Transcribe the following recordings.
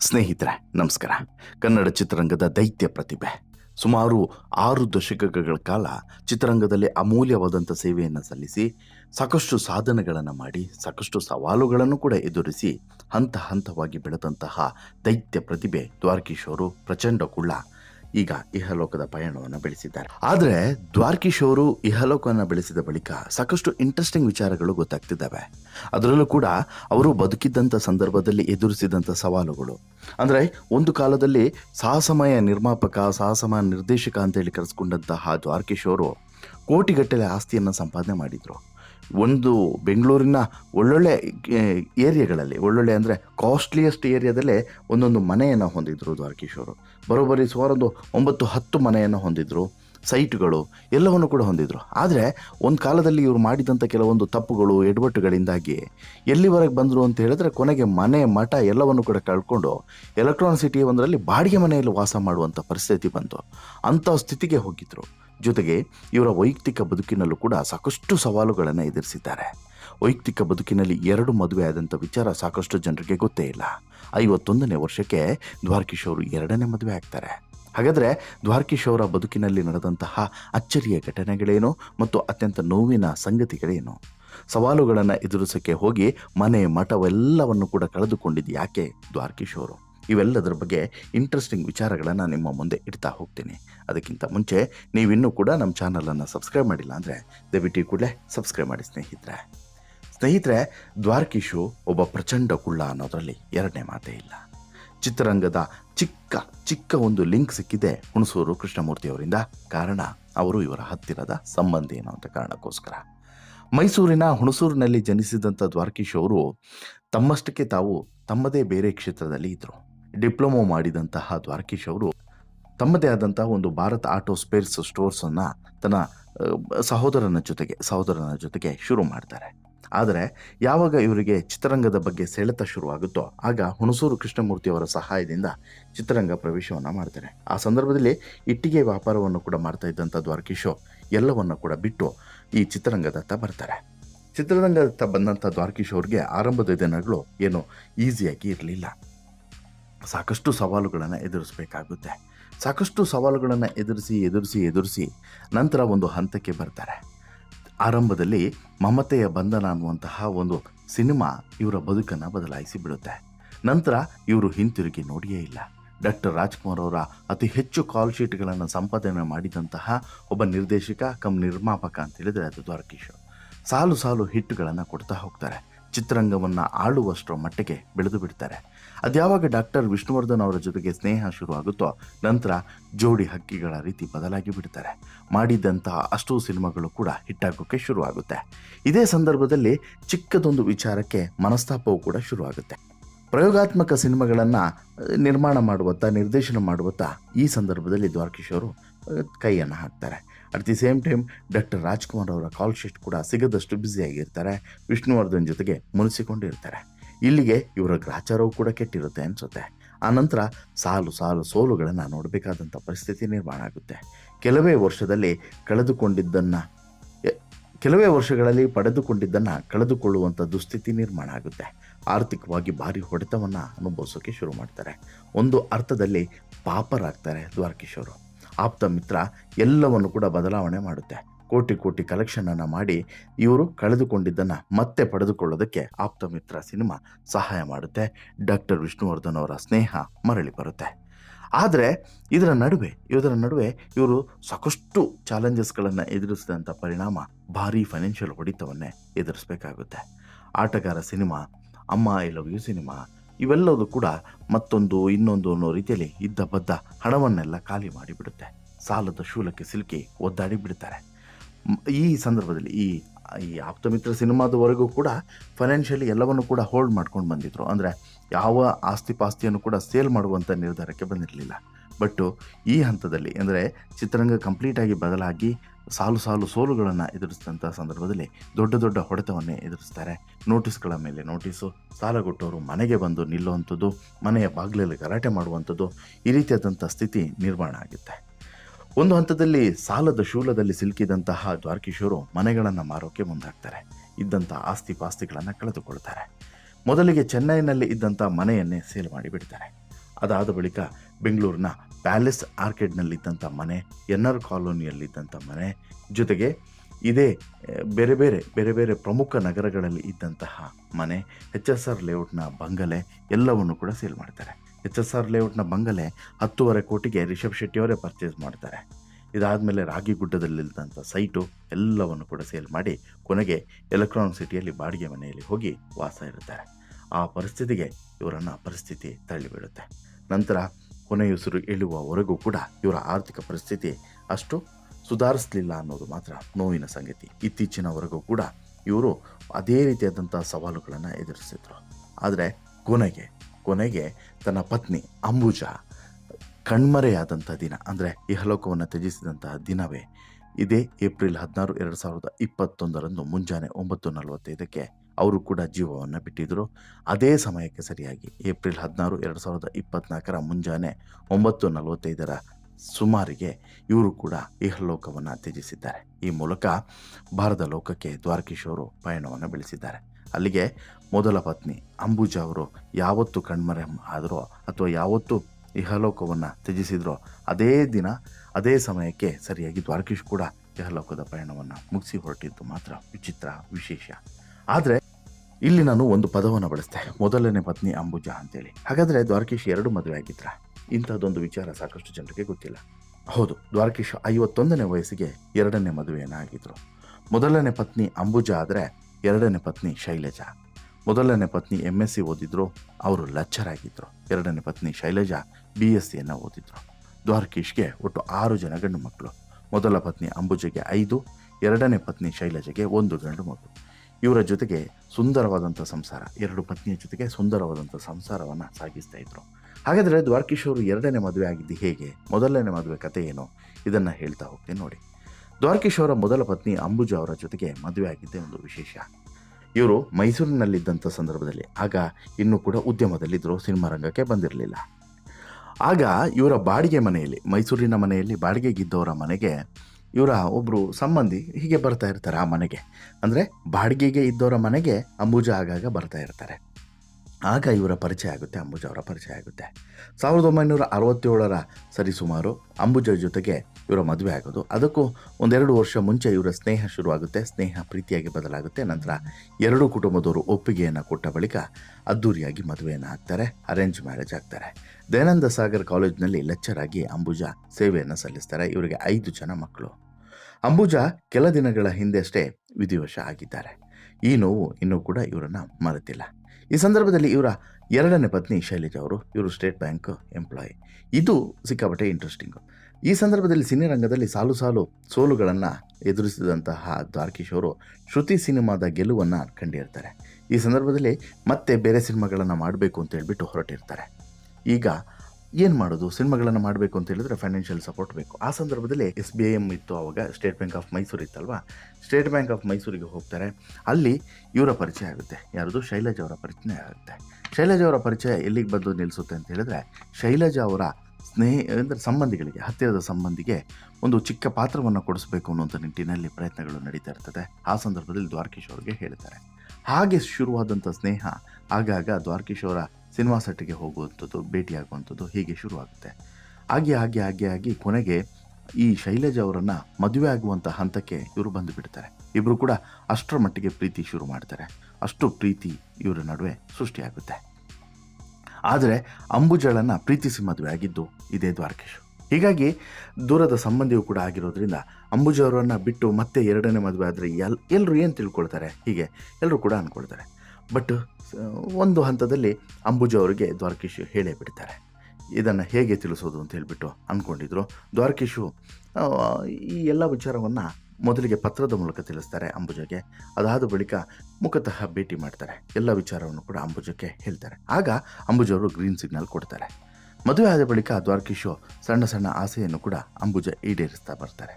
ಸ್ನೇಹಿತರೆ, ನಮಸ್ಕಾರ. ಕನ್ನಡ ಚಿತ್ರರಂಗದ ದೈತ್ಯ ಪ್ರತಿಭೆ. ಸುಮಾರು ಆರು ದಶಕಗಳ ಕಾಲ ಚಿತ್ರರಂಗದಲ್ಲಿ ಅಮೂಲ್ಯವಾದಂಥ ಸೇವೆಯನ್ನು ಸಲ್ಲಿಸಿ, ಸಾಕಷ್ಟು ಸಾಧನೆಗಳನ್ನು ಮಾಡಿ, ಸಾಕಷ್ಟು ಸವಾಲುಗಳನ್ನು ಕೂಡ ಎದುರಿಸಿ, ಹಂತ ಹಂತವಾಗಿ ಬೆಳೆದಂತಹ ದೈತ್ಯ ಪ್ರತಿಭೆ ದ್ವಾರಕೀಶ್ ಪ್ರಚಂಡ ಕುಳ್ಳ. ಈಗ ಇಹಲೋಕದ ಪಯಣವನ್ನು ಬೆಳೆಸಿದ್ದಾರೆ. ಆದರೆ ದ್ವಾರಕೀಶ್ ಅವರು ಇಹಲೋಕವನ್ನು ಬೆಳೆಸಿದ ಬಳಿಕ ಸಾಕಷ್ಟು ಇಂಟ್ರೆಸ್ಟಿಂಗ್ ವಿಚಾರಗಳು ಗೊತ್ತಾಗ್ತಿದ್ದಾವೆ. ಅದರಲ್ಲೂ ಕೂಡ ಅವರು ಬದುಕಿದ್ದಂಥ ಸಂದರ್ಭದಲ್ಲಿ ಎದುರಿಸಿದಂಥ ಸವಾಲುಗಳು. ಅಂದರೆ ಒಂದು ಕಾಲದಲ್ಲಿ ಸಾಹಸಮಯ ನಿರ್ಮಾಪಕ ಸಾಹಸಮಯ ನಿರ್ದೇಶಕ ಅಂತೇಳಿ ಕರೆಸ್ಕೊಂಡಂತಹ ದ್ವಾರಕೀಶ್ ಅವರು ಕೋಟಿಗಟ್ಟಲೆ ಆಸ್ತಿಯನ್ನು ಸಂಪಾದನೆ ಮಾಡಿದರು. ಒಂದು ಬೆಂಗಳೂರಿನ ಒಳ್ಳೊಳ್ಳೆ ಏರಿಯಾಗಳಲ್ಲಿ, ಒಳ್ಳೊಳ್ಳೆ ಅಂದರೆ ಕಾಸ್ಟ್ಲಿಯೆಸ್ಟ್ ಏರಿಯಾದಲ್ಲೇ ಒಂದೊಂದು ಮನೆಯನ್ನು ಹೊಂದಿದ್ರು ದ್ವಾರಕೀಶ್ ಬರೋಬ್ಬರಿ ಸುಮಾರೊಂದು ಒಂಬತ್ತು, ಹತ್ತು ಮನೆಯನ್ನು ಹೊಂದಿದ್ದರು ಸೈಟ್ಗಳು ಎಲ್ಲವನ್ನು ಕೂಡ ಹೊಂದಿದ್ರು. ಆದರೆ ಒಂದು ಕಾಲದಲ್ಲಿ ಇವರು ಮಾಡಿದಂಥ ಕೆಲವೊಂದು ತಪ್ಪುಗಳು, ಎಡವಟ್ಟುಗಳಿಂದಾಗಿ ಎಲ್ಲಿವರೆಗೆ ಬಂದರು ಅಂತ ಹೇಳಿದ್ರೆ ಕೊನೆಗೆ ಮನೆ, ಮಠ ಎಲ್ಲವನ್ನು ಕೂಡ ಕಳ್ಕೊಂಡು ಎಲೆಕ್ಟ್ರಾನಿಕ್ ಸಿಟಿ ಒಂದರಲ್ಲಿ ಬಾಡಿಗೆ ಮನೆಯಲ್ಲಿ ವಾಸ ಮಾಡುವಂಥ ಪರಿಸ್ಥಿತಿ ಬಂತು. ಅಂಥ ಸ್ಥಿತಿಗೆ ಹೋಗಿದ್ರು. ಜೊತೆಗೆ ಇವರ ವೈಯಕ್ತಿಕ ಬದುಕಿನಲ್ಲೂ ಕೂಡ ಸಾಕಷ್ಟು ಸವಾಲುಗಳನ್ನು ಎದುರಿಸಿದ್ದಾರೆ. ವೈಯಕ್ತಿಕ ಬದುಕಿನಲ್ಲಿ ಎರಡು ಮದುವೆ ಆದಂಥ ವಿಚಾರ ಸಾಕಷ್ಟು ಜನರಿಗೆ ಗೊತ್ತೇ ಇಲ್ಲ. ಐವತ್ತೊಂದನೇ ವರ್ಷಕ್ಕೆ ದ್ವಾರಕೀಶ್ ಅವರು ಎರಡನೇ ಮದುವೆ ಆಗ್ತಾರೆ. ಹಾಗಾದರೆ ದ್ವಾರಕೀಶ್ ಅವರ ಬದುಕಿನಲ್ಲಿ ನಡೆದಂತಹ ಅಚ್ಚರಿಯ ಘಟನೆಗಳೇನು ಮತ್ತು ಅತ್ಯಂತ ನೋವಿನ ಸಂಗತಿಗಳೇನು? ಸವಾಲುಗಳನ್ನು ಎದುರಿಸೋಕ್ಕೆ ಹೋಗಿ ಮನೆ ಮಠವೆಲ್ಲವನ್ನು ಕೂಡ ಕಳೆದುಕೊಂಡಿದ್ದು ಯಾಕೆ ದ್ವಾರಕೀಶ್ ಅವರು? ಇವೆಲ್ಲದರ ಬಗ್ಗೆ ಇಂಟ್ರೆಸ್ಟಿಂಗ್ ವಿಚಾರಗಳನ್ನು ನಿಮ್ಮ ಮುಂದೆ ಇಡ್ತಾ ಹೋಗ್ತೀನಿ. ಅದಕ್ಕಿಂತ ಮುಂಚೆ ನೀವಿನ್ನೂ ಕೂಡ ನಮ್ಮ ಚಾನಲನ್ನು ಸಬ್ಸ್ಕ್ರೈಬ್ ಮಾಡಿಲ್ಲ ಅಂದರೆ ದಯವಿಟ್ಟು ಕೂಡಲೇ ಸಬ್ಸ್ಕ್ರೈಬ್ ಮಾಡಿ ಸ್ನೇಹಿತರೆ. ಸ್ನೇಹಿತರೆ, ದ್ವಾರಕೀಶು ಒಬ್ಬ ಪ್ರಚಂಡ ಕುಳ್ಳ ಅನ್ನೋದರಲ್ಲಿ ಎರಡನೇ ಮಾತೇ ಇಲ್ಲ. ಚಿತ್ರರಂಗದ ಚಿಕ್ಕ ಚಿಕ್ಕ ಒಂದು ಲಿಂಕ್ ಸಿಕ್ಕಿದೆ ಹುಣಸೂರು ಕೃಷ್ಣಮೂರ್ತಿಯವರಿಂದ ಕಾರಣ, ಅವರು ಇವರ ಹತ್ತಿರದ ಸಂಬಂಧಿ ಅಂತ ಕಾರಣಕ್ಕೋಸ್ಕರ. ಮೈಸೂರಿನ ಹುಣಸೂರಿನಲ್ಲಿ ಜನಿಸಿದಂಥ ದ್ವಾರಕೀಶ್ ಅವರು ತಮ್ಮಷ್ಟಕ್ಕೆ ತಾವು ತಮ್ಮದೇ ಬೇರೆ ಕ್ಷೇತ್ರದಲ್ಲಿ ಇದ್ದರು ಡಿಪ್ಲೊಮೊ ಮಾಡಿದಂತಹ ದ್ವಾರಕೀಶ್ ಅವರು ತಮ್ಮದೇ ಆದಂತಹ ಒಂದು ಭಾರತ್ ಆಟೋ ಸ್ಪೇರ್ಸ್ ಸ್ಟೋರ್ಸನ್ನು ತನ್ನ ಸಹೋದರನ ಜೊತೆಗೆ ಸಹೋದರನ ಜೊತೆಗೆ ಶುರು ಮಾಡ್ತಾರೆ. ಆದರೆ ಯಾವಾಗ ಇವರಿಗೆ ಚಿತ್ರರಂಗದ ಬಗ್ಗೆ ಸೆಳೆತ ಶುರುವಾಗುತ್ತೋ ಆಗ ಹುಣಸೂರು ಕೃಷ್ಣಮೂರ್ತಿ ಅವರ ಸಹಾಯದಿಂದ ಚಿತ್ರರಂಗ ಪ್ರವೇಶವನ್ನು ಮಾಡ್ತಾರೆ. ಆ ಸಂದರ್ಭದಲ್ಲಿ ಇಟ್ಟಿಗೆ ವ್ಯಾಪಾರವನ್ನು ಕೂಡ ಮಾಡ್ತಾ ಇದ್ದಂಥ ದ್ವಾರಕೀಶೋ ಎಲ್ಲವನ್ನು ಕೂಡ ಬಿಟ್ಟು ಈ ಚಿತ್ರರಂಗದತ್ತ ಬರ್ತಾರೆ. ಚಿತ್ರರಂಗದತ್ತ ಬಂದಂಥ ದ್ವಾರಕೀಶ್ ಅವ್ರಿಗೆ ಆರಂಭದ ದಿನಗಳು ಏನು ಈಸಿಯಾಗಿ ಇರಲಿಲ್ಲ. ಸಾಕಷ್ಟು ಸವಾಲುಗಳನ್ನು ಎದುರಿಸಬೇಕಾಗುತ್ತೆ. ಸಾಕಷ್ಟು ಸವಾಲುಗಳನ್ನು ಎದುರಿಸಿ ಎದುರಿಸಿ ಎದುರಿಸಿ ನಂತರ ಒಂದು ಹಂತಕ್ಕೆ ಬರ್ತಾರೆ. ಆರಂಭದಲ್ಲಿ ಮಮತೆಯ ಬಂಧನ ಅನ್ನುವಂತಹ ಒಂದು ಸಿನಿಮಾ ಇವರ ಬದುಕನ್ನು ಬದಲಾಯಿಸಿ ಬಿಡುತ್ತೆ. ನಂತರ ಇವರು ಹಿಂತಿರುಗಿ ನೋಡಿಯೇ ಇಲ್ಲ. ಡಾಕ್ಟರ್ ರಾಜ್ಕುಮಾರ್ ಅವರ ಅತಿ ಹೆಚ್ಚು ಕಾಲ್ ಶೀಟ್ಗಳನ್ನು ಸಂಪಾದನೆ ಮಾಡಿದಂತಹ ಒಬ್ಬ ನಿರ್ದೇಶಕ ಕಮ್ ನಿರ್ಮಾಪಕ ಅಂತ ಹೇಳಿದರೆ ಅದು ದ್ವಾರಕೀಶ್ ಸಾಲು ಸಾಲು ಹಿಟ್ಟುಗಳನ್ನು ಕೊಡ್ತಾ ಹೋಗ್ತಾರೆ. ಚಿತ್ರರಂಗವನ್ನು ಆಳುವಷ್ಟರ ಮಟ್ಟಿಗೆ ಬೆಳೆದು ಬಿಡ್ತಾರೆ. ಅದ್ಯಾವಾಗ ಡಾಕ್ಟರ್ ವಿಷ್ಣುವರ್ಧನ್ ಅವರ ಜೊತೆಗೆ ಸ್ನೇಹ ಶುರುವಾಗುತ್ತೋ ನಂತರ ಜೋಡಿ ಹಕ್ಕಿಗಳ ರೀತಿ ಬದಲಾಗಿ ಬಿಡ್ತಾರೆ. ಮಾಡಿದಂತಹ ಅಷ್ಟು ಸಿನಿಮಾಗಳು ಕೂಡ ಹಿಟ್ಟಾಗೋಕ್ಕೆ ಶುರುವಾಗುತ್ತೆ ಇದೇ ಸಂದರ್ಭದಲ್ಲಿ ಚಿಕ್ಕದೊಂದು ವಿಚಾರಕ್ಕೆ ಮನಸ್ತಾಪವೂ ಕೂಡ ಶುರುವಾಗುತ್ತೆ ಪ್ರಯೋಗಾತ್ಮಕ ಸಿನಿಮಾಗಳನ್ನು ನಿರ್ಮಾಣ ಮಾಡುವತ್ತ, ನಿರ್ದೇಶನ ಮಾಡುವತ್ತ ಈ ಸಂದರ್ಭದಲ್ಲಿ ದ್ವಾರಕೀಶ್ ಅವರು ಕೈಯನ್ನು ಹಾಕ್ತಾರೆ. At the same time doctor Rajkumar ಅವರ ಕಾಲ್ ಶೀಟ್ ಕೂಡ ಸಿಗದಷ್ಟು ಬ್ಯುಸಿಯಾಗಿರ್ತಾರೆ ವಿಷ್ಣುವರ್ಧನ್ ಜೊತೆಗೆ ಮುನಿಸಿಕೊಂಡಿರ್ತಾರೆ. ಇಲ್ಲಿಗೆ ಇವರ ಗ್ರಾಚಾರವೂ ಕೂಡ ಕೆಟ್ಟಿರುತ್ತೆ ಅನಿಸುತ್ತೆ. ಆನಂತರ ಸಾಲು ಸಾಲು ಸೋಲುಗಳನ್ನು ನೋಡಬೇಕಾದಂಥ ಪರಿಸ್ಥಿತಿ ನಿರ್ಮಾಣ ಆಗುತ್ತೆ. ಕೆಲವೇ ವರ್ಷದಲ್ಲಿ ಕಳೆದುಕೊಂಡಿದ್ದನ್ನು ಕೆಲವೇ ವರ್ಷಗಳಲ್ಲಿ ಪಡೆದುಕೊಂಡಿದ್ದನ್ನು ಕಳೆದುಕೊಳ್ಳುವಂಥ ದುಸ್ಥಿತಿ ನಿರ್ಮಾಣ ಆಗುತ್ತೆ. ಆರ್ಥಿಕವಾಗಿ ಭಾರಿ ಹೊಡೆತವನ್ನು ಅನುಭವಿಸೋಕೆ ಶುರು ಮಾಡ್ತಾರೆ. ಒಂದು ಅರ್ಥದಲ್ಲಿ ಪಾಪರಾಗ್ತಾರೆ ದ್ವಾರಕೀಶ್ ಅವರು. ಆಪ್ತ ಮಿತ್ರ ಎಲ್ಲವನ್ನು ಕೂಡ ಬದಲಾವಣೆ ಮಾಡುತ್ತೆ. ಕೋಟಿ ಕೋಟಿ ಕಲೆಕ್ಷನನ್ನು ಮಾಡಿ ಇವರು ಕಳೆದುಕೊಂಡಿದ್ದನ್ನು ಮತ್ತೆ ಪಡೆದುಕೊಳ್ಳೋದಕ್ಕೆ ಆಪ್ತ ಮಿತ್ರ ಸಿನಿಮಾ ಸಹಾಯ ಮಾಡುತ್ತೆ. ಡಾಕ್ಟರ್ ವಿಷ್ಣುವರ್ಧನ್ ಅವರ ಸ್ನೇಹ ಮರಳಿ ಬರುತ್ತೆ. ಆದರೆ ಇದರ ನಡುವೆ ಇದರ ನಡುವೆ ಇವರು ಸಾಕಷ್ಟು ಚಾಲೆಂಜಸ್ಗಳನ್ನು ಎದುರಿಸಿದಂಥ ಪರಿಣಾಮ ಭಾರೀ ಫೈನಾನ್ಷಿಯಲ್ ಹೊಡಿತವನ್ನೇ ಎದುರಿಸಬೇಕಾಗುತ್ತೆ. ಆಟಗಾರ ಸಿನಿಮಾ, ಅಮ್ಮ ಐ ಲವ್ ಯು ಸಿನಿಮಾ ಇವೆಲ್ಲವೂ ಕೂಡ ಮತ್ತೊಂದು ಇನ್ನೊಂದು ಅನ್ನೋ ರೀತಿಯಲ್ಲಿ ಇದ್ದ ಬದ್ದ ಹಣವನ್ನೆಲ್ಲ ಖಾಲಿ ಮಾಡಿಬಿಡುತ್ತೆ. ಸಾಲದ ಶೂಲಕ್ಕೆ ಸಿಲುಕಿ ಒದ್ದಾಡಿ ಬಿಡ್ತಾರೆ. ಈ ಸಂದರ್ಭದಲ್ಲಿ ಈ ಈ ಆಪ್ತಮಿತ್ರ ಸಿನಿಮಾದವರೆಗೂ ಕೂಡ ಫೈನಾನ್ಷಿಯಲಿ ಎಲ್ಲವನ್ನು ಕೂಡ ಹೋಲ್ಡ್ ಮಾಡ್ಕೊಂಡು ಬಂದಿದ್ರು. ಅಂದರೆ ಯಾವ ಆಸ್ತಿ ಪಾಸ್ತಿಯನ್ನು ಕೂಡ ಸೇಲ್ ಮಾಡುವಂಥ ನಿರ್ಧಾರಕ್ಕೆ ಬಂದಿರಲಿಲ್ಲ. ಬಟ್ಟು ಈ ಹಂತದಲ್ಲಿ, ಅಂದರೆ ಚಿತ್ರರಂಗ ಕಂಪ್ಲೀಟಾಗಿ ಬದಲಾಗಿ ಸಾಲು ಸಾಲು ಸೋಲುಗಳನ್ನು ಎದುರಿಸಿದಂಥ ಸಂದರ್ಭದಲ್ಲಿ ದೊಡ್ಡ ದೊಡ್ಡ ಹೊಡೆತವನ್ನೇ ಎದುರಿಸ್ತಾರೆ. ನೋಟಿಸ್ಗಳ ಮೇಲೆ ನೋಟಿಸು ಸಾಲಗೊಟ್ಟವರು ಮನೆಗೆ ಬಂದು ನಿಲ್ಲುವಂಥದ್ದು, ಮನೆಯ ಬಾಗಿಲಲ್ಲಿ ಗಲಾಟೆ ಮಾಡುವಂಥದ್ದು ಈ ರೀತಿಯಾದಂಥ ಸ್ಥಿತಿ ನಿರ್ಮಾಣ ಆಗುತ್ತೆ. ಒಂದು ಹಂತದಲ್ಲಿ ಸಾಲದ ಶೂಲದಲ್ಲಿ ಸಿಲುಕಿದಂತಹ ದ್ವಾರಕೀಶರು ಮನೆಗಳನ್ನು ಮಾರೋಕ್ಕೆ ಮುಂದಾಗ್ತಾರೆ. ಇದ್ದಂಥ ಆಸ್ತಿ ಪಾಸ್ತಿಗಳನ್ನು ಕಳೆದುಕೊಳ್ತಾರೆ. ಮೊದಲಿಗೆ ಚೆನ್ನೈನಲ್ಲಿ ಇದ್ದಂಥ ಮನೆಯನ್ನೇ ಸೇಲ್ ಮಾಡಿಬಿಡ್ತಾರೆ. ಅದಾದ ಬಳಿಕ ಬೆಂಗಳೂರಿನ ಪ್ಯಾಲೇಸ್ ಆರ್ಕಿಡ್ನಲ್ಲಿದ್ದಂಥ ಮನೆ, ಎನ್ ಆರ್ ಕಾಲೋನಿಯಲ್ಲಿದ್ದಂಥ ಮನೆ, ಜೊತೆಗೆ ಇದೇ ಬೇರೆ ಬೇರೆ ಬೇರೆ ಬೇರೆ ಪ್ರಮುಖ ನಗರಗಳಲ್ಲಿ ಇದ್ದಂತಹ ಮನೆ, ಎಚ್ ಎಸ್ ಆರ್ ಲೇಔಟ್ನ ಬಂಗಲೆ ಎಲ್ಲವನ್ನು ಕೂಡ ಸೇಲ್ ಮಾಡ್ತಾರೆ. ಎಚ್ ಎಸ್ ಆರ್ ಲೇಔಟ್ನ ಬಂಗಲೆ ಹತ್ತೂವರೆ ಕೋಟಿಗೆ ರಿಷಬ್ ಶೆಟ್ಟಿಯವರೇ ಪರ್ಚೇಸ್ ಮಾಡ್ತಾರೆ. ಇದಾದಮೇಲೆ ರಾಗಿಗುಡ್ಡದಲ್ಲಿದ್ದಂಥ ಸೈಟು ಎಲ್ಲವನ್ನು ಕೂಡ ಸೇಲ್ ಮಾಡಿ ಕೊನೆಗೆ ಎಲೆಕ್ಟ್ರಾನಿಕ್ ಸಿಟಿಯಲ್ಲಿ ಬಾಡಿಗೆ ಮನೆಯಲ್ಲಿ ಹೋಗಿ ವಾಸ ಇರುತ್ತಾರೆ ಆ ಪರಿಸ್ಥಿತಿಗೆ ಇವರನ್ನು ಪರಿಸ್ಥಿತಿ ತಳ್ಳಿಬಿಡುತ್ತೆ. ನಂತರ ಕೊನೆಯುಸಿರು ಏಳುವವರೆಗೂ ಕೂಡ ಇವರ ಆರ್ಥಿಕ ಪರಿಸ್ಥಿತಿ ಅಷ್ಟು ಸುಧಾರಿಸಲಿಲ್ಲ ಅನ್ನೋದು ಮಾತ್ರ ನೋವಿನ ಸಂಗತಿ. ಇತ್ತೀಚಿನವರೆಗೂ ಕೂಡ ಇವರು ಅದೇ ರೀತಿಯಾದಂಥ ಸವಾಲುಗಳನ್ನು ಎದುರಿಸಿದ್ರು. ಆದರೆ ಕೊನೆಗೆ ಕೊನೆಗೆ ತನ್ನ ಪತ್ನಿ ಅಂಬುಜಾ ಕಣ್ಮರೆಯಾದಂಥ ದಿನ, ಅಂದರೆ ಇಹಲೋಕವನ್ನು ತ್ಯಜಿಸಿದಂತಹ ದಿನವೇ ಇದೇ ಏಪ್ರಿಲ್ ಹದಿನಾರು, ಎರಡು ಸಾವಿರದ ಇಪ್ಪತ್ತೊಂದರಂದು ಮುಂಜಾನೆ ಒಂಬತ್ತು ನಲವತ್ತೈದಕ್ಕೆ ಅವರು ಕೂಡ ಜೀವವನ್ನು ಬಿಟ್ಟಿದ್ದರು ಅದೇ ಸಮಯಕ್ಕೆ ಸರಿಯಾಗಿ ಏಪ್ರಿಲ್ ಹದಿನಾರು, ಎರಡು ಸಾವಿರದ ಇಪ್ಪತ್ನಾಲ್ಕರ ಮುಂಜಾನೆ ಒಂಬತ್ತು ನಲವತ್ತೈದರ ಸುಮಾರಿಗೆ ಇವರು ಕೂಡ ಇಹಲೋಕವನ್ನು ತ್ಯಜಿಸಿದ್ದಾರೆ. ಈ ಮೂಲಕ ಭಾರತ ಲೋಕಕ್ಕೆ ದ್ವಾರಕೀಶವರು ಪಯಣವನ್ನು ಬೆಳೆಸಿದ್ದಾರೆ. ಅಲ್ಲಿಗೆ ಮೊದಲ ಪತ್ನಿ ಅಂಬುಜಾ ಅವರು ಯಾವತ್ತು ಕಣ್ಮರೆ ಆದರೋ ಅಥವಾ ಯಾವತ್ತು ಇಹಲೋಕವನ್ನು ತ್ಯಜಿಸಿದ್ರೋ ಅದೇ ದಿನ, ಅದೇ ಸಮಯಕ್ಕೆ ಸರಿಯಾಗಿ ದ್ವಾರಕೀಶ್ ಕೂಡ ಇಹಲೋಕದ ಪಯಣವನ್ನು ಮುಗಿಸಿ ಹೊರಟಿದ್ದು ಮಾತ್ರ ವಿಚಿತ್ರ ವಿಶೇಷ. ಆದರೆ ಇಲ್ಲಿ ನಾನು ಒಂದು ಪದವನ್ನು ಬಳಸ್ತೆ ಮೊದಲನೇ ಪತ್ನಿ ಅಂಬುಜ ಅಂತೇಳಿ. ಹಾಗಾದರೆ ದ್ವಾರಕೀಶ್ ಎರಡು ಮದುವೆ ಆಗಿದ್ರ? ಇಂಥದ್ದೊಂದು ವಿಚಾರ ಸಾಕಷ್ಟು ಜನರಿಗೆ ಗೊತ್ತಿಲ್ಲ. ಹೌದು, ದ್ವಾರಕೀಶ್ ಐವತ್ತೊಂದನೇ ವಯಸ್ಸಿಗೆ ಎರಡನೇ ಮದುವೆಯನ್ನು ಆಗಿದ್ರು ಮೊದಲನೇ ಪತ್ನಿ ಅಂಬುಜ ಆದರೆ ಎರಡನೇ ಪತ್ನಿ ಶೈಲಜಾ. ಮೊದಲನೇ ಪತ್ನಿ ಎಂ ಎಸ್ ಸಿ ಓದಿದ್ರು, ಅವರು ಲಚ್ಚರ್ ಆಗಿದ್ದರು ಎರಡನೇ ಪತ್ನಿ ಶೈಲಜಾ ಬಿ ಎಸ್ ಸಿಯನ್ನು ಓದಿದ್ರು. ದ್ವಾರಕೀಶ್ಗೆ ಒಟ್ಟು ಆರು ಜನ ಗಂಡು ಮಕ್ಕಳು. ಮೊದಲ ಪತ್ನಿ ಅಂಬುಜಗೆ ಐದು, ಎರಡನೇ ಪತ್ನಿ ಶೈಲಜೆಗೆ ಒಂದು ಗಂಡು ಮಗು. ಇವರ ಜೊತೆಗೆ ಸುಂದರವಾದಂಥ ಸಂಸಾರ, ಎರಡು ಪತ್ನಿಯ ಜೊತೆಗೆ ಸುಂದರವಾದಂಥ ಸಂಸಾರವನ್ನು ಸಾಗಿಸ್ತಾ ಇದ್ರು. ಹಾಗಾದರೆ ದ್ವಾರಕಿಶೋರ್ ಎರಡನೇ ಮದುವೆ ಆಗಿದ್ದು ಹೇಗೆ? ಮೊದಲನೇ ಮದುವೆ ಕತೆ ಏನು? ಇದನ್ನು ಹೇಳ್ತಾ ಹೋಗ್ತೀನಿ ನೋಡಿ. ದ್ವಾರಕಿಶೋರ ಮೊದಲ ಪತ್ನಿ ಅಂಬುಜಾ ಅವರ ಜೊತೆಗೆ ಮದುವೆ ಆಗಿದ್ದೇ ಒಂದು ವಿಶೇಷ. ಇವರು ಮೈಸೂರಿನಲ್ಲಿದ್ದಂಥ ಸಂದರ್ಭದಲ್ಲಿ, ಆಗ ಇನ್ನೂ ಕೂಡ ಉದ್ಯಮದಲ್ಲಿದ್ದರು ಸಿನಿಮಾ ರಂಗಕ್ಕೆ ಬಂದಿರಲಿಲ್ಲ. ಆಗ ಇವರ ಬಾಡಿಗೆ ಮನೆಯಲ್ಲಿ, ಮೈಸೂರಿನ ಮನೆಯಲ್ಲಿ ಬಾಡಿಗೆಗಿದ್ದವರ ಮನೆಗೆ ಇವರ ಒಬ್ಬರು ಸಂಬಂಧಿ ಹೀಗೆ ಬರ್ತಾ ಇರ್ತಾರೆ ಆ ಮನೆಗೆ. ಅಂದರೆ ಬಾಡಿಗೆಗೆ ಇದ್ದವರ ಮನೆಗೆ ಅಂಬುಜ ಆಗಾಗ ಬರ್ತಾ ಇರ್ತಾರೆ. ಆಗ ಇವರ ಪರಿಚಯ ಆಗುತ್ತೆ, ಅಂಬುಜ ಅವರ ಪರಿಚಯ ಆಗುತ್ತೆ. ಸಾವಿರದ ಒಂಬೈನೂರ ಅರವತ್ತೇಳರ ಸರಿಸುಮಾರು ಅಂಬುಜ ಜೊತೆಗೆ ಇವರ ಮದುವೆ ಆಗೋದು. ಅದಕ್ಕೂ ಒಂದೆರಡು ವರ್ಷ ಮುಂಚೆ ಇವರ ಸ್ನೇಹ ಶುರುವಾಗುತ್ತೆ, ಸ್ನೇಹ ಪ್ರೀತಿಯಾಗಿ ಬದಲಾಗುತ್ತೆ. ನಂತರ ಎರಡೂ ಕುಟುಂಬದವರು ಒಪ್ಪಿಗೆಯನ್ನು ಕೊಟ್ಟ ಬಳಿಕ ಅದ್ದೂರಿಯಾಗಿ ಮದುವೆಯನ್ನು ಆಗ್ತಾರೆ ಅರೇಂಜ್ ಮ್ಯಾರೇಜ್ ಆಗ್ತಾರೆ. ದಯಾನಂದ ಸಾಗರ್ ಕಾಲೇಜ್ನಲ್ಲಿ ಲೆಕ್ಚರ್ ಆಗಿ ಅಂಬುಜಾ ಸೇವೆಯನ್ನು ಸಲ್ಲಿಸ್ತಾರೆ. ಇವರಿಗೆ ಐದು ಜನ ಮಕ್ಕಳು. ಅಂಬುಜಾ ಕೆಲ ದಿನಗಳ ಹಿಂದೆಷ್ಟೇ ವಿಧಿವಶ ಆಗಿದ್ದಾರೆ. ಈ ನೋವು ಇನ್ನೂ ಕೂಡ ಇವರನ್ನು ಮರೆತಿಲ್ಲ. ಈ ಸಂದರ್ಭದಲ್ಲಿ ಇವರ ಎರಡನೇ ಪತ್ನಿ ಶೈಲಜಾ ಅವರು, ಇವರು ಸ್ಟೇಟ್ ಬ್ಯಾಂಕ್ ಎಂಪ್ಲಾಯಿ ಇದು ಸಿಕ್ಕಾಪಟ್ಟೆ ಇಂಟ್ರೆಸ್ಟಿಂಗು ಈ ಸಂದರ್ಭದಲ್ಲಿ ಸಿನಿರಂಗದಲ್ಲಿ ಸಾಲು ಸಾಲು ಸೋಲುಗಳನ್ನು ಎದುರಿಸಿದಂತಹ ದ್ವಾರಕೀಶ್ ಅವರು ಶ್ರುತಿ ಸಿನಿಮಾದ ಗೆಲುವನ್ನು ಕಂಡಿರ್ತಾರೆ. ಈ ಸಂದರ್ಭದಲ್ಲಿ ಮತ್ತೆ ಬೇರೆ ಸಿನಿಮಾಗಳನ್ನು ಮಾಡಬೇಕು ಅಂತ ಹೇಳ್ಬಿಟ್ಟು ಹೊರಟಿರ್ತಾರೆ. ಈಗ ಏನು ಮಾಡೋದು? ಸಿನಿಮಾಗಳನ್ನು ಮಾಡಬೇಕು ಅಂತ ಹೇಳಿದ್ರೆ ಫೈನಾನ್ಷಿಯಲ್ ಸಪೋರ್ಟ್ ಬೇಕು. ಆ ಸಂದರ್ಭದಲ್ಲಿ ಎಸ್ ಬಿ ಐ ಎಂ ಇತ್ತು ಆವಾಗ ಸ್ಟೇಟ್ ಬ್ಯಾಂಕ್ ಆಫ್ ಮೈಸೂರು ಇತ್ತಲ್ವಾ? ಸ್ಟೇಟ್ ಬ್ಯಾಂಕ್ ಆಫ್ ಮೈಸೂರಿಗೆ ಹೋಗ್ತಾರೆ. ಅಲ್ಲಿ ಇವರ ಪರಿಚಯ ಆಗುತ್ತೆ. ಯಾರದು? ಶೈಲಜ್ ಅವರ ಪರಿಚಯ ಆಗುತ್ತೆ. ಶೈಲಜಾ ಅವರ ಪರಿಚಯ ಎಲ್ಲಿಗೆ ಬಂದು ನಿಲ್ಲಿಸುತ್ತೆ ಅಂತ ಹೇಳಿದ್ರೆ, ಶೈಲಜಾ ಅವರ ಸ್ನೇಹ, ಅಂದರೆ ಸಂಬಂಧಿಗಳಿಗೆ, ಹತ್ತಿರದ ಸಂಬಂಧಿಗೆ ಒಂದು ಚಿಕ್ಕ ಪಾತ್ರವನ್ನು ಕೊಡಿಸಬೇಕು ಅನ್ನುವಂಥ ನಿಟ್ಟಿನಲ್ಲಿ ಪ್ರಯತ್ನಗಳು ನಡೀತಾ ಇರ್ತದೆ. ಆ ಸಂದರ್ಭದಲ್ಲಿ ದ್ವಾರಕೀಶ್ ಹೇಳ್ತಾರೆ. ಹಾಗೆ ಶುರುವಾದಂಥ ಸ್ನೇಹ, ಆಗಾಗ ದ್ವಾರಕೀಶ್ ಅವರ ಸಿನಿಮಾ ಸೆಟ್ಗೆ ಹೋಗುವಂಥದ್ದು ಭೇಟಿಯಾಗುವಂಥದ್ದು ಹೀಗೆ ಶುರುವಾಗುತ್ತೆ. ಹಾಗೆ ಹಾಗೆ ಹಾಗೆ ಆಗಿ ಕೊನೆಗೆ ಈ ಶೈಲಜ ಅವರನ್ನು ಮದುವೆ ಆಗುವಂಥ ಹಂತಕ್ಕೆ ಇವರು ಬಂದು ಬಿಡ್ತಾರೆ. ಇಬ್ಬರು ಕೂಡ ಅಷ್ಟರ ಮಟ್ಟಿಗೆ ಪ್ರೀತಿ ಶುರು ಮಾಡ್ತಾರೆ. ಅಷ್ಟು ಪ್ರೀತಿ ಇವರ ನಡುವೆ ಸೃಷ್ಟಿಯಾಗುತ್ತೆ ಆದರೆ ಅಂಬುಜಳನ್ನು ಪ್ರೀತಿಸಿ ಮದುವೆ ಆಗಿದ್ದು ಇದೇ ದ್ವಾರಕೇಶ್. ಹೀಗಾಗಿ ದೂರದ ಸಂಬಂಧಿಯೂ ಕೂಡ ಆಗಿರೋದ್ರಿಂದ ಅಂಬುಜ ಅವರನ್ನು ಬಿಟ್ಟು ಮತ್ತೆ ಎರಡನೇ ಮದುವೆ ಆದರೆ ಎಲ್ ಎಲ್ಲರೂ ಏನು ತಿಳ್ಕೊಳ್ತಾರೆ? ಹೀಗೆ ಎಲ್ಲರೂ ಕೂಡ ಅಂದ್ಕೊಳ್ತಾರೆ ಬಟ್ ಒಂದು ಹಂತದಲ್ಲಿ ಅಂಬುಜ ಅವರಿಗೆ ದ್ವಾರಕೀಶು ಹೇಳೇ ಬಿಡ್ತಾರೆ. ಇದನ್ನು ಹೇಗೆ ತಿಳಿಸೋದು ಅಂತ ಹೇಳಿಬಿಟ್ಟು ಅಂದ್ಕೊಂಡಿದ್ರು ದ್ವಾರಕೀಶು ಈ ಎಲ್ಲ ವಿಚಾರವನ್ನು ಮೊದಲಿಗೆ ಪತ್ರದ ಮೂಲಕ ತಿಳಿಸ್ತಾರೆ ಅಂಬುಜಗೆ. ಅದಾದ ಬಳಿಕ ಮುಖತಃ ಭೇಟಿ ಮಾಡ್ತಾರೆ. ಎಲ್ಲ ವಿಚಾರವನ್ನು ಕೂಡ ಅಂಬುಜಕ್ಕೆ ಹೇಳ್ತಾರೆ. ಆಗ ಅಂಬುಜ ಅವರು ಗ್ರೀನ್ ಸಿಗ್ನಲ್ ಕೊಡ್ತಾರೆ. ಮದುವೆ ಆದ ಬಳಿಕ ದ್ವಾರಕೀಶು ಸಣ್ಣ ಸಣ್ಣ ಆಸೆಯನ್ನು ಕೂಡ ಅಂಬುಜ ಈಡೇರಿಸ್ತಾ ಬರ್ತಾರೆ.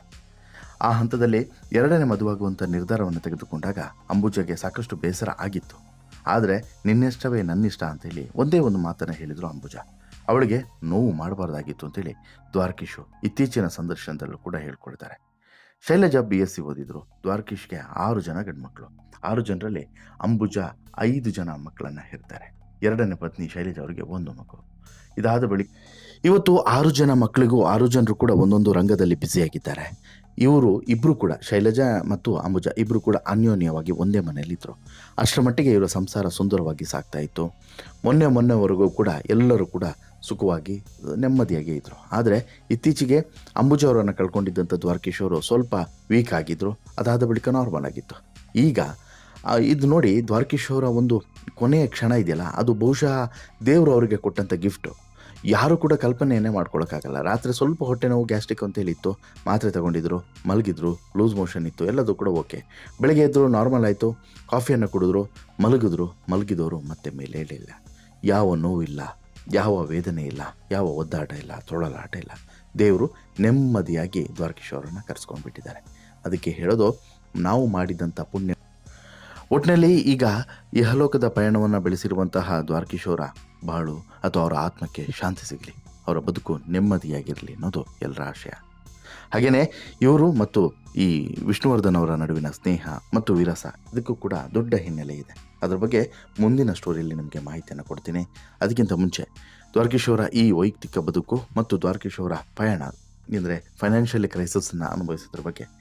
ಆ ಹಂತದಲ್ಲಿ ಎರಡನೇ ಮದುವಾಗುವಂಥ ನಿರ್ಧಾರವನ್ನು ತೆಗೆದುಕೊಂಡಾಗ ಅಂಬುಜಗೆ ಸಾಕಷ್ಟು ಬೇಸರ ಆಗಿತ್ತು. ಆದರೆ ನಿನ್ನಿಷ್ಟವೇ ನನ್ನಿಷ್ಟ ಅಂತೇಳಿ ಒಂದೇ ಒಂದು ಮಾತನ್ನು ಹೇಳಿದರು ಅಂಬುಜ. ಅವಳಿಗೆ ನೋವು ಮಾಡಬಾರ್ದಾಗಿತ್ತು ಅಂತೇಳಿ ದ್ವಾರಕೀಶು ಇತ್ತೀಚಿನ ಸಂದರ್ಶನದಲ್ಲೂ ಕೂಡ ಹೇಳ್ಕೊಳ್ತಾರೆ ಶೈಲಜಾ ಬಿ ಎಸ್ ಸಿ ಓದಿದ್ರು. ದ್ವಾರಕೀಶ್ಗೆ ಆರು ಜನ ಗಂಡ್ಮಕ್ಳು. ಆರು ಜನರಲ್ಲಿ ಅಂಬುಜ ಐದು ಜನ ಮಕ್ಕಳನ್ನು ಹೆರ್ತಾರೆ. ಎರಡನೇ ಪತ್ನಿ ಶೈಲಜಾ ಅವರಿಗೆ ಒಂದು ಮಗು. ಇದಾದ ಬಳಿಕ ಇವತ್ತು ಆರು ಜನ ಮಕ್ಕಳಿಗೂ ಆರು ಜನರು ಕೂಡ ಒಂದೊಂದು ರಂಗದಲ್ಲಿ ಬ್ಯುಸಿಯಾಗಿದ್ದಾರೆ ಇವರು ಇಬ್ಬರು ಕೂಡ, ಶೈಲಜಾ ಮತ್ತು ಅಂಬುಜ ಇಬ್ಬರು ಕೂಡ ಅನ್ಯೋನ್ಯವಾಗಿ ಒಂದೇ ಮನೆಯಲ್ಲಿದ್ದರು ಅಷ್ಟರ ಮಟ್ಟಿಗೆ ಇವರ ಸಂಸಾರ ಸುಂದರವಾಗಿ ಸಾಗ್ತಾ ಇತ್ತು. ಮೊನ್ನೆ ಮೊನ್ನೆವರೆಗೂ ಕೂಡ ಎಲ್ಲರೂ ಕೂಡ ಸುಖವಾಗಿ, ನೆಮ್ಮದಿಯಾಗಿ ಇದ್ದರು ಆದರೆ ಇತ್ತೀಚೆಗೆ ಅಂಬುಜ ಅವರನ್ನು ಕಳ್ಕೊಂಡಿದ್ದಂಥ ದ್ವಾರಕೀಶ್ ಅವರು ಸ್ವಲ್ಪ ವೀಕ್ ಆಗಿದ್ದರು ಅದಾದ ಬಳಿಕ ನಾರ್ಮಲ್ ಆಗಿತ್ತು. ಈಗ ಇದು ನೋಡಿ ದ್ವಾರಕೀಶ್ ಅವರ ಒಂದು ಕೊನೆಯ ಕ್ಷಣ ಇದೆಯಲ್ಲ, ಅದು ಬಹುಶಃ ದೇವರು ಅವರಿಗೆ ಕೊಟ್ಟಂಥ ಗಿಫ್ಟು ಯಾರು ಕೂಡ ಕಲ್ಪನೆಯನ್ನೇ ಮಾಡ್ಕೊಳ್ಳೋಕ್ಕಾಗಲ್ಲ ರಾತ್ರಿ ಸ್ವಲ್ಪ ಹೊಟ್ಟೆ ನೋವು ಗ್ಯಾಸ್ಟ್ರಿಕ್ ಅಂತ ಹೇಳಿತ್ತು. ಮಾತ್ರೆ ತಗೊಂಡಿದ್ರು, ಮಲಗಿದ್ರು, ಲೂಸ್ ಮೋಷನ್ ಇತ್ತು, ಎಲ್ಲದೂ ಕೂಡ ಓಕೆ. ಬೆಳಗ್ಗೆ ಎದ್ದರು ನಾರ್ಮಲ್ ಆಯಿತು. ಕಾಫಿಯನ್ನು ಕುಡಿದ್ರು, ಮಲಗಿದ್ರು, ಮಲಗಿದವರು ಮತ್ತೆ ಮೇಲೆ ಹೇಳಿಲ್ಲ ಯಾವ ನೋವಿಲ್ಲ ಯಾವ ವೇದನೆ ಇಲ್ಲ, ಯಾವ ಒದ್ದಾಟ ಇಲ್ಲ, ತೊಳಲಾಟ ಇಲ್ಲ. ದೇವರು ನೆಮ್ಮದಿಯಾಗಿ ದ್ವಾರಕೀಶ್ ಅವರನ್ನು ಕರೆಸ್ಕೊಂಡ್ಬಿಟ್ಟಿದ್ದಾರೆ. ಅದಕ್ಕೆ ಹೇಳೋದು, ನಾವು ಮಾಡಿದಂಥ ಪುಣ್ಯ ಒಟ್ಟಿನಲ್ಲಿ ಈಗ ಇಹಲೋಕದ ಪಯಣವನ್ನು ಬೆಳೆಸಿರುವಂತಹ ದ್ವಾರಕಿಶೋರ ಬಾಳು ಅಥವಾ ಅವರ ಆತ್ಮಕ್ಕೆ ಶಾಂತಿ ಸಿಗಲಿ, ಅವರ ಬದುಕು ನೆಮ್ಮದಿಯಾಗಿರಲಿ ಅನ್ನೋದು ಎಲ್ಲರ ಆಶಯ. ಹಾಗೆಯೇ ಇವರು ಮತ್ತು ಈ ವಿಷ್ಣುವರ್ಧನ್ ಅವರ ನಡುವಿನ ಸ್ನೇಹ ಮತ್ತು ವಿರಸ ಇದಕ್ಕೂ ಕೂಡ ದೊಡ್ಡ ಹಿನ್ನೆಲೆ ಇದೆ. ಅದರ ಬಗ್ಗೆ ಮುಂದಿನ ಸ್ಟೋರಿಯಲ್ಲಿ ನಿಮಗೆ ಮಾಹಿತಿಯನ್ನು ಕೊಡ್ತೀನಿ. ಅದಕ್ಕಿಂತ ಮುಂಚೆ ದ್ವಾರಕಿಶೋರ ಈ ವೈಯಕ್ತಿಕ ಬದುಕು ಮತ್ತು ದ್ವಾರಕಿಶೋರ ಪಯಣ ಅಂದರೆ ಫೈನಾನ್ಷಿಯಲಿ ಕ್ರೈಸಿಸನ್ನು ಅನುಭವಿಸೋದ್ರ ಬಗ್ಗೆ